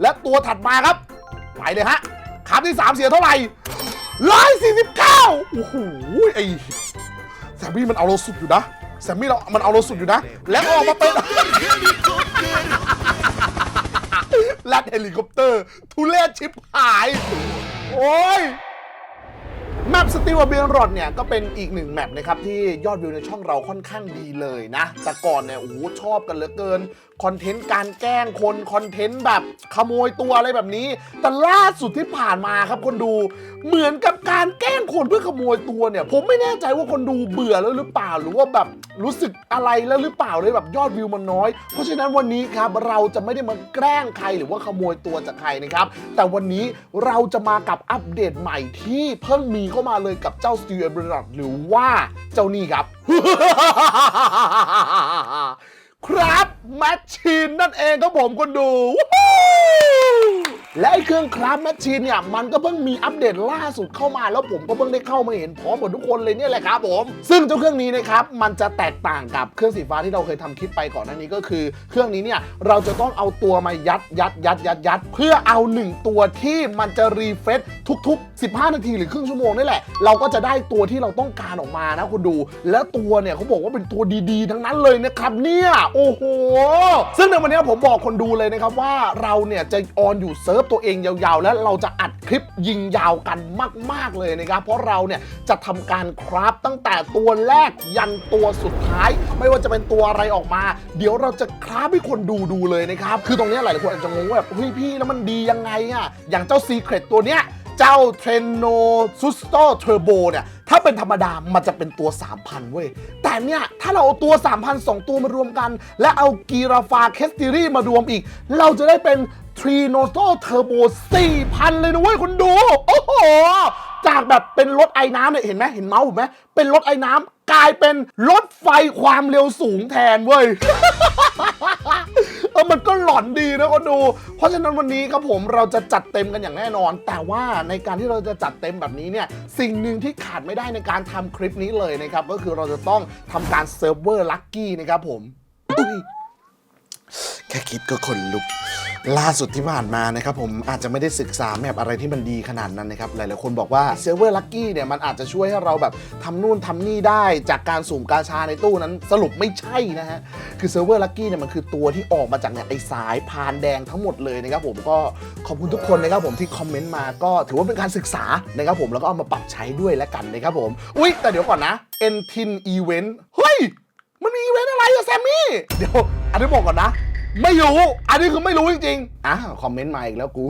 และตัวถัดมาครับ ไปเลยฮะคำที่ 3 เสียเท่าไหร่ร้อยสี่สิบเก้าโอ้โหไอแซมมี่มันเอาเราสุดอยู่นะแซมมี่เรามันเอาเราสุดอยู่นะ แล้วออกมาเป็นแลดเฮลิคอปเตอร์ ทุเรศชิบหาย โอ้ย แมปสติวเบียนรอดเนี่ย ก็เป็นอีกหนึ่งแมปนะครับ ที่ยอดวิวในช่องเราค่อนข้างดีเลยนะ แต่ก่อนเนี่ย โอ้โห ชอบกันเหลือเกิน คอนเทนต์การแกล้งคน คอนเทนต์แบบขโมยตัวอะไรแบบนี้ แต่ล่าสุดที่ผ่านมาครับคนดูเหมือนกับการแกล้งคนเพื่อขโมยตัวเนี่ย ผมไม่แน่ใจว่าคนดูเบื่อแล้วหรือเปล่าหรือว่าแบบรู้สึกอะไรแล้วหรือเปล่าเลยแบบยอดวิวมันน้อย เพราะฉะนั้นวันนี้ครับเราจะไม่ได้มาแกล้งใครหรือว่าขโมยตัวจากใครนะครับแต่วันนี้เราจะมากับอัปเดตใหม่ที่เพิ่งมีเข้ามาเลยกับเจ้า s t e e l b r o d หรือว่าเจ้านี่ครับ ครับแมชชีนนั่นเองครับผมคนดู และไอ้เครื่องคราฟแมชชีนเนี่ยมันก็เพิ่งมีอัปเดตล่าสุดเข้ามา แล้วผมก็เพิ่งได้เข้ามาเห็นพร้อมกับทุกคนเลยเนี่ยแหละครับผม ซึ่งเจ้าเครื่องนี้นะครับมันจะแตกต่างกับเครื่องสีฟ้าที่เราเคยทำคลิปไปก่อนหน้านี้ก็คือ เครื่องนี้เนี่ยเราจะต้องเอาตัวมายัดยัดยัดยัดยัดเพื่อเอาหนึ่งตัวที่มันจะรีเฟซทุก ๆ 15 นาทีหรือครึ่งชั่วโมงนี่แหละ เราก็จะได้ตัวที่เราต้องการออกมานะคุณดู แล้วตัวเนี่ยเขาบอกว่าเป็นตัวดีๆ ทั้งนั้นเลยนะครับเนี่ยโอ้โหซึ่งในวันนี้ผมบอกคนดูเลยนะครับว่าเราเนี่ยจะออนอยู่เซิร์ฟตัวเองยาวๆ แล้วเราจะอัดคลิปยิงยาวกันมาก ๆ เลยนะครับ เพราะเราเนี่ยจะทำการคราฟตั้งแต่ตัวแรกยันตัวสุดท้าย ไม่ว่าจะเป็นตัวอะไรออกมา เดี๋ยวเราจะคราฟให้คนดูดูเลยนะครับ คือตรงนี้หลายคนอาจจะงงว่าแบบเฮ้ยพี่แล้วมันดียังไงอะอย่างเจ้าซีเครตตัวเนี้ยเจ้าเทรนโนซูสโตเทอร์โบเนี่ย ถ้าเป็นธรรมดา มันจะเป็นตัว 3,000 เว้ย แต่เนี่ย ถ้าเราเอาตัว 3,000 2 ตัวมารวมกัน และเอากีราฟาเคสติรีมารวมอีก เราจะได้เป็น ทรีโนโตเทอร์โบ4,000 เลยนะเว้ยคุณดู โอ้โห จากแบบเป็นรถไอ้น้ำเนี่ยเห็นไหมเห็นเมาส์ผมไหมเป็นรถไอ้น้ำกลายเป็นรถไฟความเร็วสูงแทนเว้ยเออมันก็หลอนดีนะคนดู เพราะฉะนั้นวันนี้ครับผมเราจะจัดเต็มกันอย่างแน่นอน แต่ว่าในการที่เราจะจัดเต็มแบบนี้เนี่ยสิ่งหนึ่งที่ขาดไม่ได้ในการทำคลิปนี้เลยนะครับก็คือเราจะต้องทำการเซิร์ฟเวอร์ลัคกี้นะครับผมแค่คิดก็ขนลุก ล่าสุดที่ผ่านมานะครับผมอาจจะไม่ได้ศึกษาแมปอะไรที่มันดีขนาดนั้นนะครับหลายๆคนบอกว่าเซิร์ฟเวอร์ลัคกี้เนี่ยมันอาจจะช่วยให้เราแบบทำนู่นทำนี่ได้จากการสุ่มกาชาในตู้นั้นสรุปไม่ใช่นะฮะคือเซิร์ฟเวอร์ลัคกี้เนี่ยมันคือตัวที่ออกมาจากเนี่ยไอสายพานแดงทั้งหมดเลยนะครับผมก็ขอบคุณทุกคนนะครับผมที่คอมเมนต์มาก็ถือว่าเป็นการศึกษานะครับผมแล้วก็เอามาปรับใช้ด้วยแล้วกันนะครับผมอุ๊ยแต่เดี๋ยวก่อนนะ e n t i n Event เฮ้ยมันมีอีเวนต์อะไรอะแซมมี่เดี๋ยวอันนี้บอกก่อนนะ ไม่รู้ อันนี้คือไม่รู้จริงๆ อ้าวคอมเมนต์มาอีกแล้วกู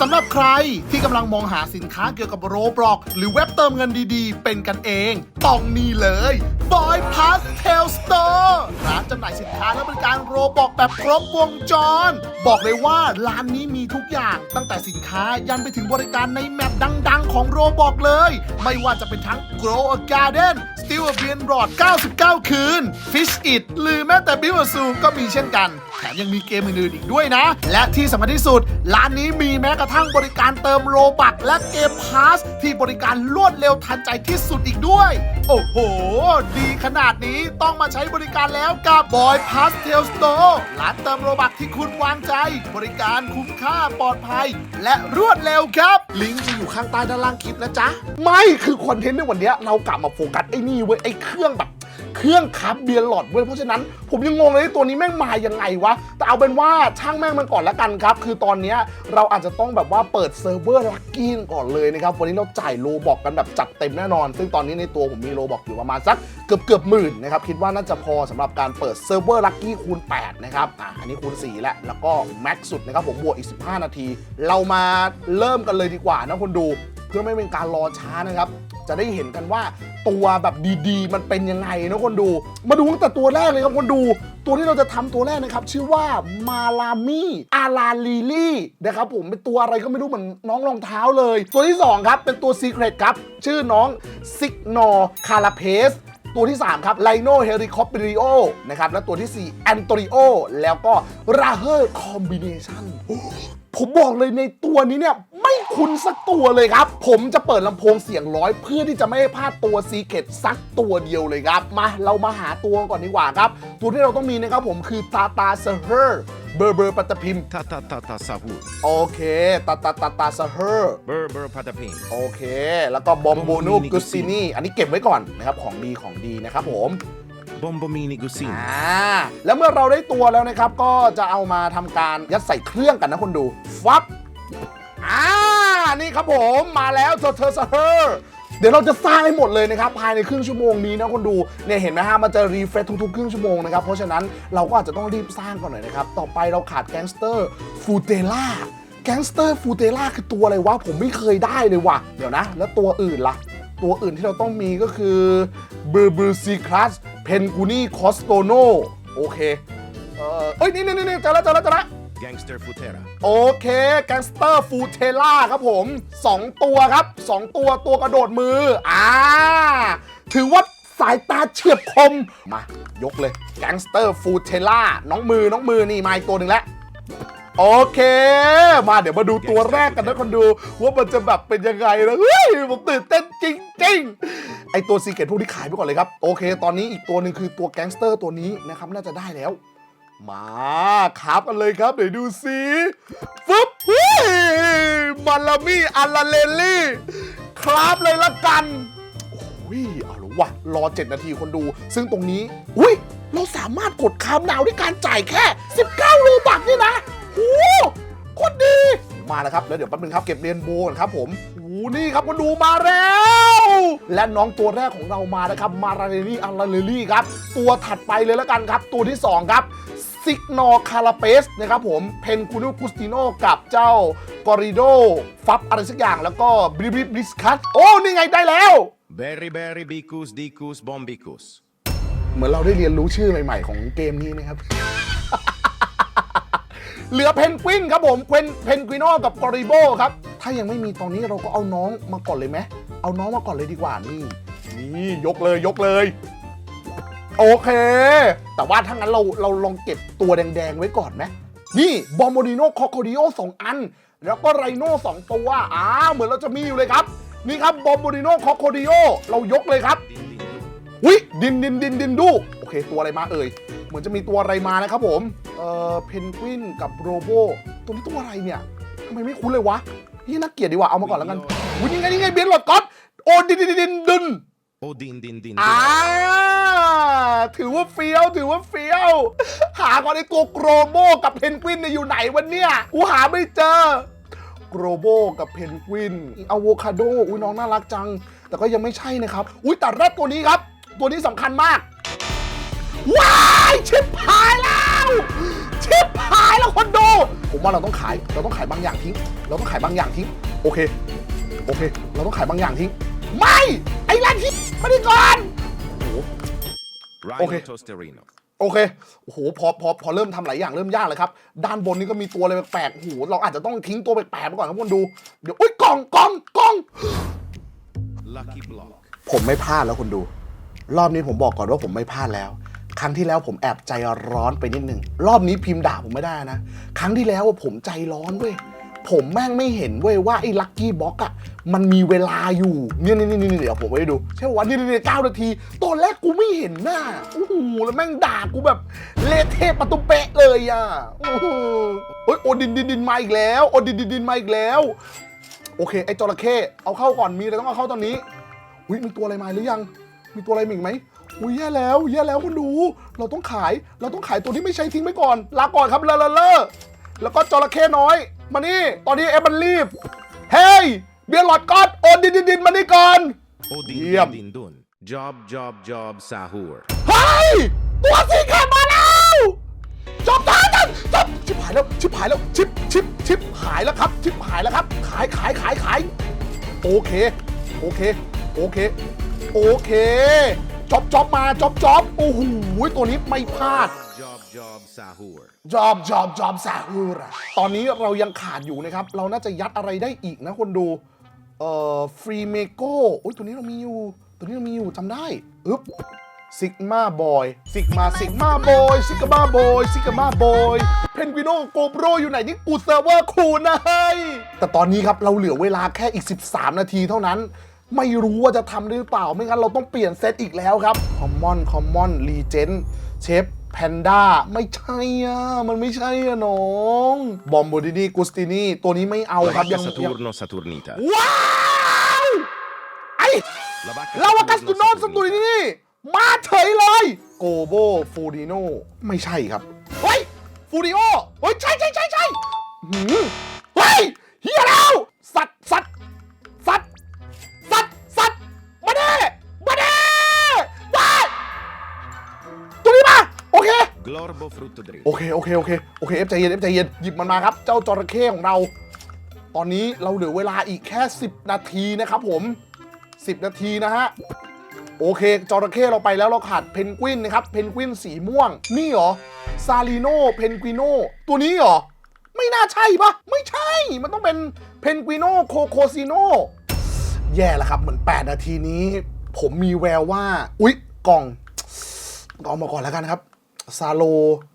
สำหรับใครที่กำลังมองหาสินค้าเกี่ยวกับโรบล็อกหรือเว็บเติมเงินดีๆ เป็นกันเองต้องนี่เลย Boy Pastel Store ร้านจำหน่ายสินค้าและบริการโรบล็อกแบบครบวงจร บอกเลยว่าร้านนี้มีทุกอย่าง ตั้งแต่สินค้ายันไปถึงบริการในแมปดังๆ ของโรบล็อกเลย ไม่ว่าจะเป็นทั้ง Grow a Garden Still a b i a n Rod 99 คืน Fish It หรือแม้แต่ b i w a z o o ก็มีเช่นกัน แถมยังมีเกมอื่นๆอีกด้วยนะ และที่สำคัญที่สุด ร้านนี้มีแม้กระทั่งบริการเติมโลบักและเกมพาสที่บริการรวดเร็วทันใจที่สุดอีกด้วย โอ้โห ดีขนาดนี้ต้องมาใช้บริการแล้วกับ Boy Pastel Store ร้านเติมโลบักที่คุณวางใจ บริการคุ้มค่าปลอดภัย และรวดเร็วครับ ลิงก์จะอยู่ข้างใต้ด้านล่างคลิปนะจ๊ะ ไม่คือคอนเทนต์ในวันนี้เรากลับมาโฟกัสไอ้นี่เว้ยไอ้เครื่องแบบเครื่องคับเบียร์หลอดเว้ยเพราะฉะนั้นผมยังงงเลยตัวนี้แม่งมายังไงวะ แต่เอาเป็นว่าช่างแม่งมันก่อนละกันครับ คือตอนนี้เราอาจจะต้องแบบว่าเปิดเซิร์ฟเวอร์ลักกี้ก่อนเลยนะครับ วันนี้เราจ่ายโลบอกกันแบบจัดเต็มแน่นอน ซึ่งตอนนี้ในตัวผมมีโลบอกอยู่ประมาณสักเกือบเกือบหมื่นนะครับ คิดว่าน่าจะพอสำหรับการเปิดเซิร์ฟเวอร์ลักกี้คูณ 8 นะครับอะอันนี้คูณ 4 แล้วแล้วก็แม็กซ์สุดนะครับผมบวกอีก 15 นาที เรามาเริ่มกันเลยดีกว่านะคนดูเพื่อไม่เป็นการรอช้านะครับ จะได้เห็นกันว่าตัวแบบดีๆ มันเป็นยังไงนะคนดู มาดูตั้งแต่ตัวแรกเลยครับคนดู ตัวที่เราจะทำตัวแรกนะครับ ชื่อว่ามาลามีอาลาลีลี่นะครับผมเป็นตัวอะไรก็ไม่รู้เหมือนน้องรองเท้าเลย ตัวที่ 2 ครับ เป็นตัวซีเครตครับ ชื่อน้องซิกนอคาราเพสตัวที่ 3 ครับไลโนเฮลิคอปเ r ริโอนะครับ และตัวที่4แอนโตริโอแล้วก็ราเฮอร์คอมบิเนชัน ผผมบอกเลยในตัวนี้เนี่ยไม่คุ้นสักตัวเลยครับ ผมจะเปิดลำโพงเสียงร้อยเพื่อที่จะไม่ให้พลาดตัวซีเค t สักตัวเดียวเลยครับ มาเรามาหาตัวก่อนดีกว่าครับ ตัวที่เราต้องมีนะครับผมคือตาตาเซอร์เฮอร์เบอร์เบอร์ปัตตพิมพ์ Ta ta ta ta sahur. โอเคตาตาตาตาเซอร์เฮอร์ Bur bur patapin. โอเค แล้วก็บอมโบนู Bombomini กุซินีอันนี้เก็บไว้ก่อนนะครับ ของดีของดีนะครับผม Bombomini gusini. อ่าแล้วเมื่อเราได้ตัวแล้วนะครับ ก็จะเอามาทำการยัดใส่เครื่องกันนะคนดู ฟับ อ่า นี่ครับผมมาแล้วเธอเธอเธอเดี๋ยวเราจะสร้างให้หมดเลยนะครับภายในครึ่งชั่วโมงนี้นะคนดูเนี่ยเห็นไหมฮะมันจะรีเฟรชทุกๆครึ่งชั่วโมงนะครับเพราะฉะนั้นเราก็อาจจะต้องรีบสร้างก่อนหน่อยนะครับต่อไปเราขาดแก๊งสเตอร์ฟูเตล่าแก๊งสเตอร์ฟูเตล่าคือตัวอะไรวะผมไม่เคยได้เลยว่ะเดี๋ยวนะ แล้วตัวอื่นล่ะ ตัวอื่นที่เราต้องมีก็คือเบอร์เบอร์ซีคลัส เพนกูนี่คอสโตโนโอเค เออเอ้ย นี่นี่นี่เจอแล้วเจอแล้วเจอแล้ว Gangster futera. โอเค แก๊งสเตอร์ฟูเทล่าครับผม 2 ตัวครับ 2 ตัวตัวกระโดดมือ อ่า ถือว่าสายตาเฉียบคม มา ยกเลย แก๊งสเตอร์ฟูเทล่าน้องมือน้องมือนี่มาอีกตัวหนึ่งแล้ว โอเค มาเดี๋ยวมาดูตัวแรกกันนะคนดู ว่ามันจะแบบเป็นยังไงนะเฮ้ยผมตื่นเต้นจริง ๆ ไอตัวซีเกตพวกที่ขายไปก่อนเลยครับ โอเค ตอนนี้อีกตัวหนึ่งคือตัวแก๊งสเตอร์ตัวนี้นะครับ น่าจะได้แล้ว มาครับกันเลยครับเดี๋ยวดูสิฟึบเฮ้ยมาลามี่อัลลาเลลี่ครับเลยละกันโอ้ยเอาละวะรอ 7 นาทีคนดู ซึ่งตรงนี้ อุ้ยเราสามารถกดคามดาวด้วยการจ่ายแค่ 19โลบักนี่นะ หโคตรดี มาแล้วครับ แล้วเดี๋ยวแป๊บนึงครับเก็บเรียนโบก่อนครับผมโอ้โหนี่ครับคนดูมาแล้ว และน้องตัวแรกของเรามานะครับมาราเรลี่อัลลาเรลี่ครับ ตัวถัดไปเลยแล้วกันครับ ตัวที่ 2 ครับซิกนอคาราเปสนะครับผม เพนคูนูกุสติโนกับเจ้ากอริโด ฟับอะไรสักอย่างแล้วก็บริบริบริสคัตโอ้ นี่ไงได้แล้ว Berry berry bicus dicus bombicus. เหมือนเราได้เรียนรู้ชื่อใหม่ ๆ ของเกมนี้นะครับ เหลือเพนกวินครับผมเพนเพนกวิโนกับกอริโบครับ ถ้ายังไม่มีตอนนี้เราก็เอาน้องมาก่อนเลยไหมเอาน้องมาก่อนเลยดีกว่านี่นี่ยกเลยยกเลย โอเค แต่ว่าถ้างั้นเราเราลองเก็บตัวแดงๆไว้ก่อนไหมนี่บอมโบดิโนคอโคดิโอสองอัน แล้วก็ไรโน่สองตัวอ่าเหมือนเราจะมีอยู่เลยครับ นี่ครับบอมโบดิโนคอโคดิโอเรายกเลยครับวิดินดินดินดินดู โอเค ตัวอะไรมาเอ่ย เหมือนจะมีตัวอะไรมานะครับผม เอ่อ เพนกวินกับโรโบตัวนี้ตัวอะไรเนี่ยทำไมไม่คุ้นเลยวะนี่น่าเกลียดดีกว่าเอามาก่อนแล้วกันวินี่ไงนี่ไงเบียนหลอดก๊อตโอ้ดินดินดินดินดิน Oh din din din. อ่า din. ถือว่าเฟี้ยวถือว่าเฟี้ยว หาก่อนไอตัวโกรโบกับเพนกวินเนี่ยอยู่ไหนวันเนี่ยกูหาไม่เจอโกรโบกับเพนกวินอะโวคาโดอุ้ยน้องน่ารักจัง แต่ก็ยังไม่ใช่นะครับ อุ้ยแต่แรดตัวนี้ครับ ตัวนี้สำคัญมาก ว้า ยชิบหายแล้วชิบหายแล้วคนดูผมว่าเราต้องขายเราต้องขายบางอย่างทิ้ง เราต้องขายบางอย่างทิ้งโอเคโอเค เราต้องขายบางอย่างทิ้ง ไม่ไอ้แรดที่มาดีก่อนโอ้โห Rhino Okay. tosterino. โอเคโอ้โหพอพอพอเริ่มทำหลายอย่างเริ่มยากเลยครับ ด้านบนนี้ก็มีตัวอะไรแปลกๆโอ้โหเราอาจจะต้องทิ้งตัวแปลกๆไปก่อนครับคนดูเดี๋ยวอุ้ยกล่องกล่องกล่อง Lucky block. ผมไม่พลาดแล้วคุณดู รอบนี้ผมบอกก่อนว่าผมไม่พลาดแล้ว ครั้งที่แล้วผมแอบใจร้อนไปนิดนึง รอบนี้พิมพ์ด่าผมไม่ได้นะ ครั้งที่แล้วผมใจร้อนเว้ย ผมแม่งไม่เห็นเว้ยว่าไอ้ลัคกี้บ็อกอะมันมีเวลาอยู่ เนี่ยนี่นี่นี่เดี๋ยวผมไว้ดู ใช่ว่านี่นี่เก้านาที ตอนแรกกูไม่เห็นหน้าโอ้โหแล้วแม่งด่ากูแบบเละเทะประตูเป๊ะเลยอะโอ้โหเฮ้ยโอดินดินดินมาอีกแล้ว โอดินดินดินมาอีกแล้ว โอเค ไอ้จระเข้เอาเข้าก่อนมีอะไรต้องเอาเข้าตอนนี้ อุ้ยมีตัวอะไรมาหรือยัง มีตัวอะไรมาอีกไหม อุ้ยแย่แล้วแย่แล้วคุณดู เราต้องขายเราต้องขายตัวที่ไม่ใช้ทิ้งไปก่อน ลาก่อนครับเลอะเลอะเลอะแล้วก็จระเข้น้อย มานี่ ตอนนี้เอฟมันรีบ เฮ้ยเบียร์หลอดก๊อตโอนดินดินดินมานี่ก่อน Oh din Yep. din din dun. Job job job sahur. เฮ้ยตัวสีแข็งมาแล้วจบทันทันจบชิบหายแล้วชิบหายแล้วชิบชิบชิบหายแล้วครับ ชิบหายแล้วครับ ขายขายขายขายโอเค โอเค โอเค โอเค จ็อบจ็อบมาจ็อบจ็อบโอ้โหตัวนี้ไม่พลาด Job job sahur. จอบจอบจอบซาฮูระตอนนี้เรายังขาดอยู่นะครับ เราน่าจะยัดอะไรได้อีกนะคนดู เอ่อฟรีเมโก้โอ้ยตัวนี้เรามีอยู่ ตัวนี้เรามีอยู่จำได้อึ๊บซิกมาบอยซิกมาซิกมาบอยซิกมาบอยซิกมาบอยเพนกวิโนโกโบรอยู่ไหนนี่กูเซิร์ฟเวอร์คูณนะเฮ้ยแต่ตอนนี้ครับเราเหลือเวลาแค่อีก 13 นาทีเท่านั้น ไม่รู้ว่าจะทำได้หรือเปล่า ไม่งั้นเราต้องเปลี่ยนเซตอีกแล้วครับคอมมอนคอมมอนรีเจนเชฟแพนด้าไม่ใช่อะ มันไม่ใช่อะน้อง บอมโบดินีกุสตินีตัวนี้ไม่เอาครับ La ยัง vacca ยัง Saturno Saturnita. ว้าวไอ La vacca ลาวากัสตุ Saturno โนสตูดิ Saturnita. นี่ มาเฉยเลย โกโบฟูดิโนไม่ใช่ครับ เฮ้ย ฟูดิโอเฮ้ย ใช่ใช่ใช่ใช่หืมเฮ้ยเฮียแล้ว สัตว์สัตว์ Glorbo frutto โอ dritto. เคโอเคโอเคโอเคเอฟใจเย็นเอฟใจเย็นหยิบมันมาครับ เจ้าจระเข้ของเรา ตอนนี้เราเหลือเวลาอีกแค่ 10 นาทีนะครับผม 10 นาทีนะฮะ โอเคจระเข้เราไปแล้วเราขาดเพนกวินนะครับเพนกวินสีม่วง นี่เหรอซาลิโนเพนกวิโนตัวนี้เหรอ ไม่น่าใช่ปะไม่ใช่ มันต้องเป็นเพนกวิโนโคโคซิโนแย่แล้วครับเหมือน 8 นาทีนี้ ผมมีแววว่า อุ๊ยกล่องเอามาก่อนแล้วกันครับ ซาโล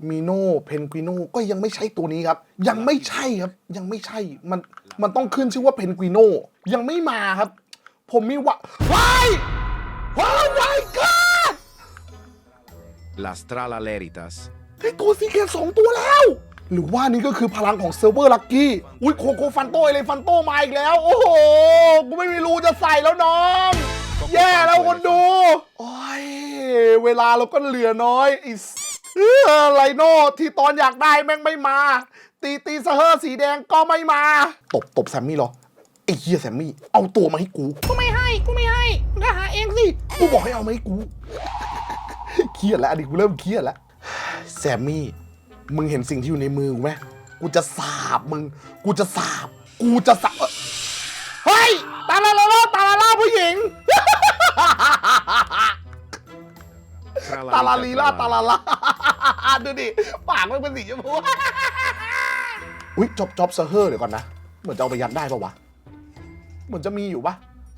มิโนเพนกวิโนก็ยังไม่ใช่ตัวนี้ครับ ยังไม่ใช่ครับ ยังไม่ใช่มันมันต้องขึ้นชื่อว่าเพนกวิโนยังไม่มาครับ ผมมีว่าว้ายว้าย my god La Strala Leritas. ไอตัวซีเกตสองตัวแล้ว หรือว่านี่ก็คือพลังของเซิร์ฟเวอร์ลักกี้ อุ้ยโคโคฟันโตเลยฟันโตมาอีกแล้ว โอ้โห กูไม่มีรูจะใส่แล้วน้อง แย่แล้วคนดู โอ้ย เวลาเราก็เหลือน้อยไอส เออไลโน่ที่ตอนอยากได้แม่งไม่มา ตีตีสะเฮอร์สีแดงก็ไม่มา ตบตบแซมมี่เหรอไอ้เฮียแซมมี่เอาตัวมาให้กูกูไม่ให้กูไม่ให้ก็หาเองสิกูบอกให้เอามาให้กูเครียดแล้วอันนี้กูเริ่มเครียดแล้วแซมมี่ มึงเห็นสิ่งที่อยู่ในมือกูไหมกูจะสาบมึง กูจะสาบ กูจะสาบเฮ้ยตาลาลาลาตาลาลาผู้หญิง Tra ตาลา vita ลี e ลา tra ตา l'altra. ลาลาดูดิ ปากมันเป็นสีชมพูอุ้ยจ็อบจ็อบเซอร์เฮอร์เดี๋ยวก่อนนะ เหมือนจะเอาไปยัดได้ปะวะ เหมือนจะมีอยู่ปะ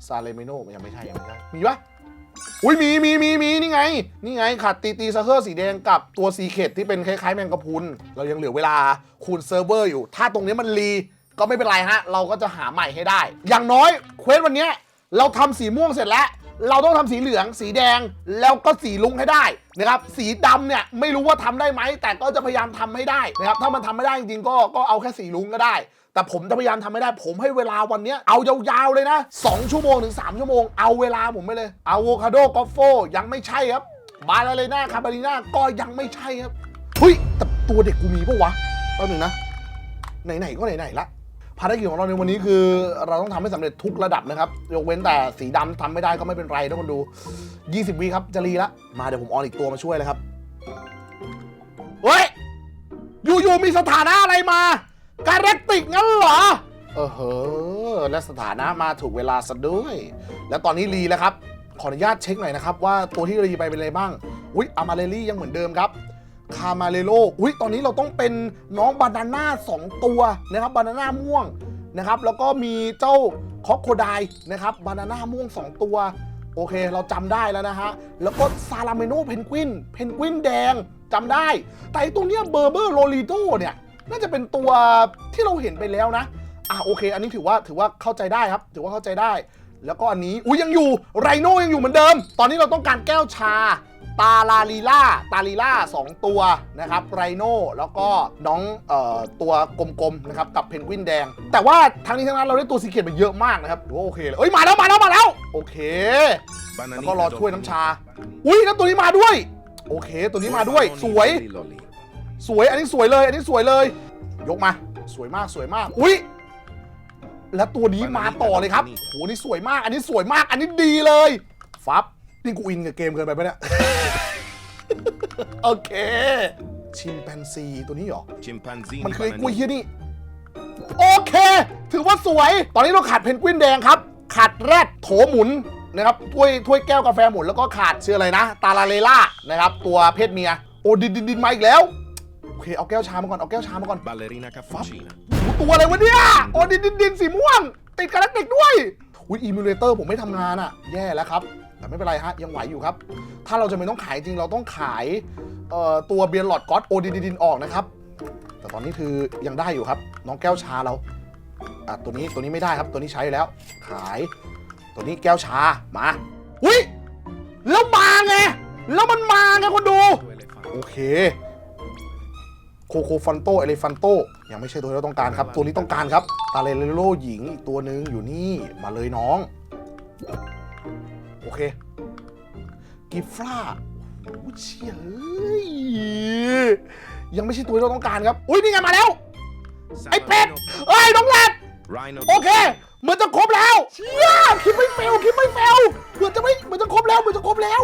ซาเลเมโนยังไม่ใช่ยังไม่ใช่ มีปะอุ้ยมีมีมีมีนี่ไง นี่ไงขาดตีตีซักเกอร์สีแดงกับตัวซีเคดที่เป็นคล้ายๆแมงกะพรุน เรายังเหลือเวลาคูณเซิร์ฟเวอร์อยู่ ถ้าตรงนี้มันรีก็ไม่เป็นไรฮะ เราก็จะหาใหม่ให้ได้ อย่างน้อยเควสวันเนี้ยเราทำสีม่วงเสร็จแล้ว เราต้องทำสีเหลือง สีแดงแล้วก็สีลุงให้ได้นะครับสีดำเนี่ยไม่รู้ว่าทำได้ไหม แต่ก็จะพยายามทำให้ได้นะครับถ้ามันทำไม่ได้จริงๆก็ก็เอาแค่สีลุงก็ได้ แต่ผมจะพยายามทำให้ได้ ผมให้เวลาวันเนี้ยเอายาวๆเลยนะ 2 ชั่วโมงถึง 3 ชั่วโมงเอาเวลาผมไปเลยอะโวคาโดกอฟโฟยังไม่ใช่ครับบาลาเลน่าคาบาริน่าก็ยังไม่ใช่ครับเฮ้ยแต่ตัวเด็กกูมีปะวะแป๊บหนึงนะไหนๆก็ไหนๆละ ภารกิจของเราในวันนี้คือ เราต้องทำให้สำเร็จทุกระดับนะครับ ยกเว้นแต่สีดำทำไม่ได้ก็ไม่เป็นไรทุกคนดู 20 วิครับ จะรีละมาเดี๋ยวผมออนอีกตัวมาช่วยเลยครับ เฮ้ย อยู่ๆมีสถานะอะไรมา การเรกติกงั้นเหรอ เออเฮ้อและสถานะมาถูกเวลาซะด้วย แล้วตอนนี้รีแล้วครับ ขออนุญาตเช็คหน่อยนะครับว่าตัวที่รีไปเป็นอะไรบ้าง อุ๊ยอามาเรลี่ยังเหมือนเดิมครับ คามาเลโลอุ๊ยตอนนี้เราต้องเป็นน้องบานาน่า2ตัวนะครับบานาน่าม่วงนะครับแล้วก็มีเจ้าคอกโคไดนะครับบานาน่าม่วง 2 ตัว โอเคเราจำได้แล้วนะฮะ แล้วก็ซาลาเมโนเพนกวินเพนกวินแดงจำได้ แต่ตัวเนี้ยเบอร์เบอร์โรลิโดเนี่ยน่าจะเป็นตัวที่เราเห็นไปแล้วนะอะโอเค อันนี้ถือว่าถือว่าเข้าใจได้ครับ ถือว่าเข้าใจได้ แล้วก็อันนี้อุ้ยยังอยู่ไรโนยังอยู่เหมือนเดิม ตอนนี้เราต้องการแก้วชา ตาลาลีล่าตาลีล่า 2 ตัวนะครับไรโนแล้วก็น้องเอ่อตัวกลมๆนะครับกับเพนกวินแดง แต่ว่าทั้งนี้ทั้งนั้นเราได้ตัวซีเกตมาเยอะมากนะครับถือว่าโอเคเลยเอ้ยมาแล้วมาแล้วมาแล้วโอเค แล้วก็รอถ้วยน้ำชา อุ้ยแล้วตัวนี้มาด้วย โอเค ตัวนี้มาด้วยสวย สวยอันนี้สวยเลย อันนี้สวยเลย ยกมา สวยมากสวยมาก อุ้ยแล้วตัวนี้มาต่อเลยครับโหนี่สวยมาก อันนี้สวยมาก อันนี้ดีเลย ฟับ นี่กูอินกับเกมเกินไปปะเนี่ย โอเค ชิมแปนซีตัวนี้เหรอ Chimpanzini มันคือไอ้กล้วย bananini. เฮียนี่ โอเค ถือว่าสวย ตอนนี้เราขาดเพนกวินแดงครับ ขาดแรดโถหมุนนะครับถ้วยถ้วยแก้วกาแฟหมุนแล้วก็ขาดชื่ออะไรนะ ตาลาเลล่านะครับ ตัวเพศเมีย โอ้ดินดินดินมาอีกแล้ว โอเค เอาแก้วชามาก่อนเอาแก้วชามาก่อน Ballerina cappuccina. โอ้ตัวอะไรวะเนี่ย โอ้ดินดินดินสีม่วง ติดกาแล็กติกด้วย อุ้ยอีมูเลเตอร์ผมไม่ทำงานอะแย่แล้วครับ แต่ไม่เป็นไรฮะ ยังไหวอยู่ครับ ถ้าเราจะไม่ต้องขายจริงเราต้องขายตัวเบียร์หลอดก๊อตโอดีดินออกนะครับ แต่ตอนนี้คือยังได้อยู่ครับ น้องแก้วชาเราตัวนี้ตัวนี้ไม่ได้ครับ ตัวนี้ใช้แล้ว ขาย ตัวนี้แก้วชามาอุ้ยแล้วมาไงแล้วมันมาไงคนดู โอเคโคโคฟันโตเอเลฟันโตยังไม่ใช่ตัวที่เราต้องการครับ ตัวนี้ต้องการครับตาเลเรโลหญิงอีกตัวหนึ่งอยู่นี่มาเลยน้อง อเค กิฟล่าโอ้โหเชี่ยเอ้ยยังไม่ใช่ตัวที่เราต้องการครับ อุ้ยนี่ไงมาแล้ว ไอ้เป็ด Salamino, เอ้ยน้องแรด Rhino, โอเคเหมือนจะครบแล้วเชี่ยคิดไม่เฟลคิดไม่เฟลเหมือนจะไม่เหมือนจะครบแล้วเหมือนจะครบแล้ว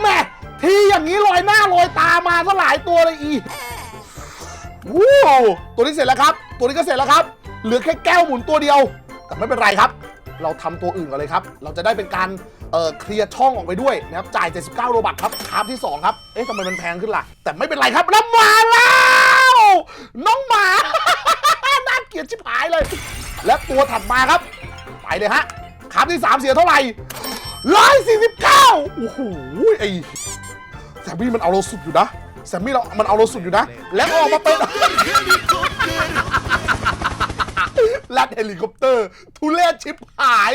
แหม่ทีอย่างนี้ลอยหน้าลอยตามาซะหลายตัวเลยอีวู้ตัวนี้เสร็จแล้วครับ ตัวนี้ก็เสร็จแล้วครับ เหลือแค่แก้วหมุนตัวเดียว แต่ไม่เป็นไรครับ เราทำตัวอื่นกันเลยครับ เราจะได้เป็นการเเคลียร์ช่องออกไปด้วยนะครับ จ่าย 79 โรบัตครับคราฟที่ 2 ครับ เอ๊ะทำไมมันแพงขึ้นล่ะ แต่ไม่เป็นไรครับแล้วมาแล้ว น้องหมา น่าเกลียดชิบหายเลย และตัวถัดมาครับ ไปเลยฮะคราฟที่ 3 เสียเท่าไหร่149โอ้โหไอ้แซมมี่มันเอาเราสุดอยู่นะ แซมมี่เรา มันเอาเราสุดอยู่นะ แล้วออกมาเป็น แรดเฮลิคอปเตอร์ ทุเรศชิบหาย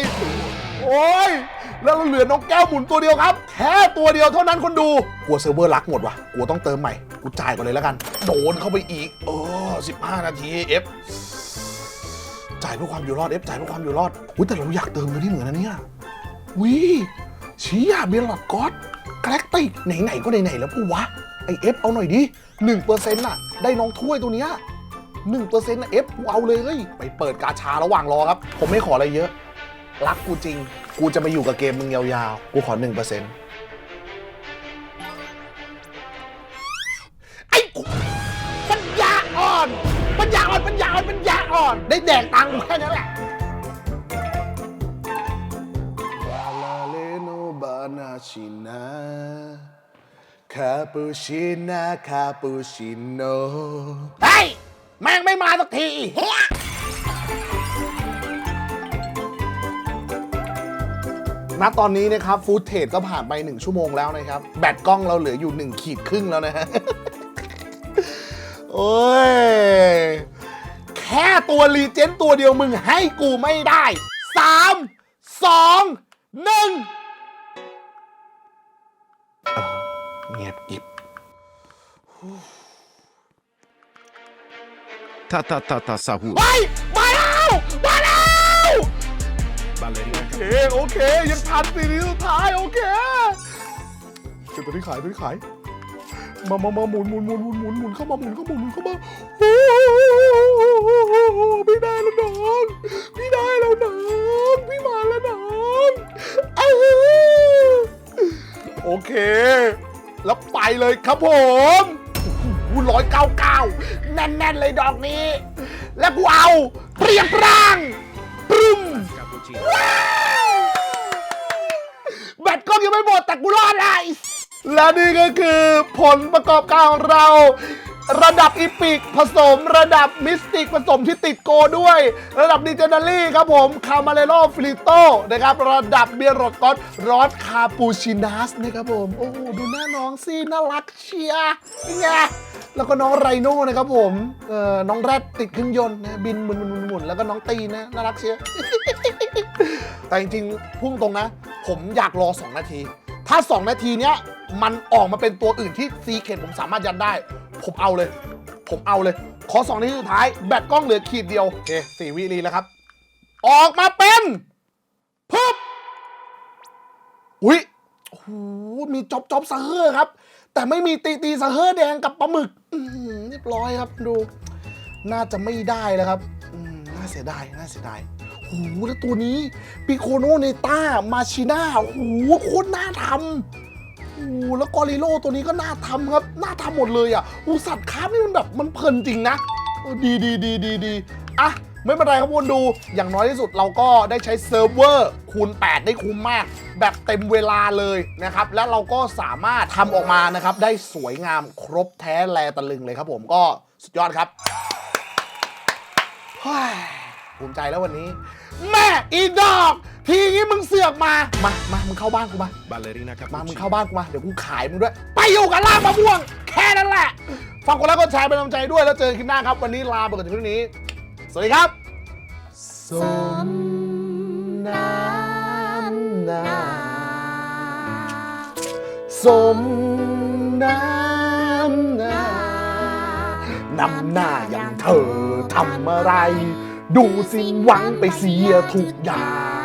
โอ้ย แล้วเราเหลือน้องแก้วหมุนตัวเดียวครับ แค่ตัวเดียวเท่านั้นคนดู กลัวเซิร์ฟเวอร์ลักหมดว่ะ กลัวต้องเติมใหม่ กูจ่ายก่อนเลยแล้วกัน โดนเข้าไปอีกโอ้15 นาทีเอฟจ่ายเพื่อความอยู่รอดเอฟจ่ายเพื่อความอยู่รอดอุ้ยแต่เราอยากเติมเงินที่เหมือนนะเนี่ยวิชี้ยเบียร์หลอดก๊อตแกลกติกไหนๆก็ไหนๆแล้วปูวะไอเอฟเอาหน่อยดิหนึ่งเปอร์เซ็นต์่ะ ได้น้องถ้วยตัวเนี้ย หนึ่งเปอร์เซ็นต์่ะเอฟกูเอาเลยไปเปิดกาชาระหว่างรอครับ ผมไม่ขออะไรเยอะ รักกูจริง กูจะมาอยู่กับเกมมึงยาวๆ กูขอหนึ่งเปอร์เซ็นต์ไอ้กูปัญญาอ่อนปัญญาอ่อนปัญญาอ่อนปัญญาอ่อน ได้แดกตังค์กูแค่นั้นแหละวาลาเลโนบานาชินาคาปูชินาคาปูชิโนเฮ้ย แม่งไม่มาสักทีเฮียณตอนนี้นะครับฟูดเทจก็ผ่านไป 1 ชั่วโมงแล้วนะครับ แบตกล้องเราเหลืออยู่ 1 ขีดครึ่งแล้วนะฮะ โอ้ย แค่ตัวรีเจนตัวเดียวมึงให้กูไม่ได้ 3 2 1เงียบกิบ Ta ta ta ta sahur. ไปมาแล้วมาแล้ว Ballerina โอเคโอเค ยังทันซีรีส์สุดท้ายโอเคเก็บตัวที่ขายตัวที่ขายมามามาหมุนหมุนหมุนหมุนหมุนหมุนเข้ามาหมุนเข้ามาหมุนเข้ามาโอ้โหพี่ได้แล้วน้องพี่ได้แล้วน้องพี่มาแล้วน้องโอเค แล้วไปเลยครับผมร้อยเก้าเก้า แน่นๆเลยดอกนี้ แล้วกูเอาเปรียงปร่างปรึมแบตกล้องยังไม่หมดแต่กูรอดได้และนี่ก็คือผลประกอบการของเรา ระดับอีพิกผสมระดับมิสติกผสมที่ติดโกด้วย ระดับดิเจนารี่ครับผม คามาเลโรฟลิโตนะครับ ระดับเบียร์รอตกอตรอสคาปูชินัสนะครับผม โอ้โห ดูหน้าน้องสิน่ารักเชียร์นี่ไง แล้วก็น้องไรโน่นะครับผมเอ่อน้องแรดติดเครื่องยนต์นะบินหมุนหมุนหมุนแล้วก็น้องตีนะน่ารักเชียร์แต่จริงๆพุ่งตรงนะ ผมอยากรอ 2 นาที ถ้า 2 นาทีเนี้ยมันออกมาเป็นตัวอื่นที่ซีเคนผมสามารถยันได้ ผมเอาเลย ผมเอาเลย ขอ 2 นาทีสุดท้าย แบตกล้องเหลือขีดเดียวโอเคสี่วิรีแล้วครับ ออกมาเป็นพึบอุ้ย มีจ็อบจ็อบซาเฮอร์ครับ แต่ไม่มีตีตีซาเฮอร์แดงกับปลาหมึกเรียบร้อยครับดู น่าจะไม่ได้แล้วครับน่าเสียดายน่าเสียดายโอ้โหแล้วตัวนี้ปิโคโนเนต้ามาชิน่าโอ้โหโคตรน่าทำโอ้แล้วกอริโลตัวนี้ก็น่าทำครับน่าทำหมดเลยอะสัตว์คราฟนี่มันแบบมันเพลินจริงนะดีดีดีดีดีอะ ไม่เป็นไรครับวนดู อย่างน้อยที่สุดเราก็ได้ใช้เซิร์ฟเวอร์คูณ 8 ได้คุ้มมาก แบบเต็มเวลาเลยนะครับ แล้วเราก็สามารถทำออกมานะครับ ได้สวยงามครบแท้แลตะลึงเลยครับผมก็สุดยอดครับภูมิใจแล้ววันนี้ แม่อีดอก ทีนี้มึงเสือกมา มามามึงเข้าบ้านกูมาบาเลรินะครับมามึงเข้าบ้านกูมา เดี๋ยวกูขายมึงด้วย ไปอยู่กับล่บมะม่วง แค่นั้นแหละ ฟังคนแล้วก็แชร์เป็นกำลังใจด้วยแล้วเจอคลิปหน้าครับ วันนี้ลาไปก่อนถึงเท่านี้ สวัสดีครับสมน้ำหนาสมน้ำหนานำหน้าอย่างเธอทำอะไร ดูสิหวังไปเสียทุกอย่าง